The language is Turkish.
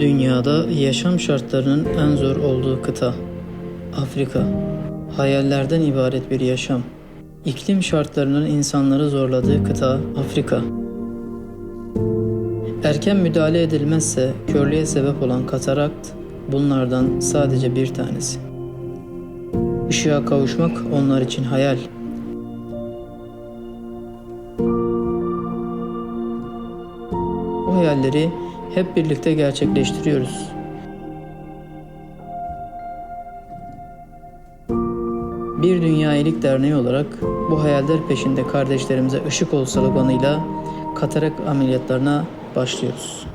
dünyada yaşam şartlarının en zor olduğu kıta. Afrika. Hayallerden ibaret bir yaşam. İklim şartlarının insanları zorladığı kıta Afrika. Erken müdahale edilmezse körlüğe sebep olan katarakt bunlardan sadece bir tanesi. Işığa kavuşmak onlar için hayal. Bu hayalleri hep birlikte gerçekleştiriyoruz. Bir Dünya İyilik Derneği olarak bu hayaller peşinde kardeşlerimize ışık ol sloganıyla katarak ameliyatlarına başlıyoruz.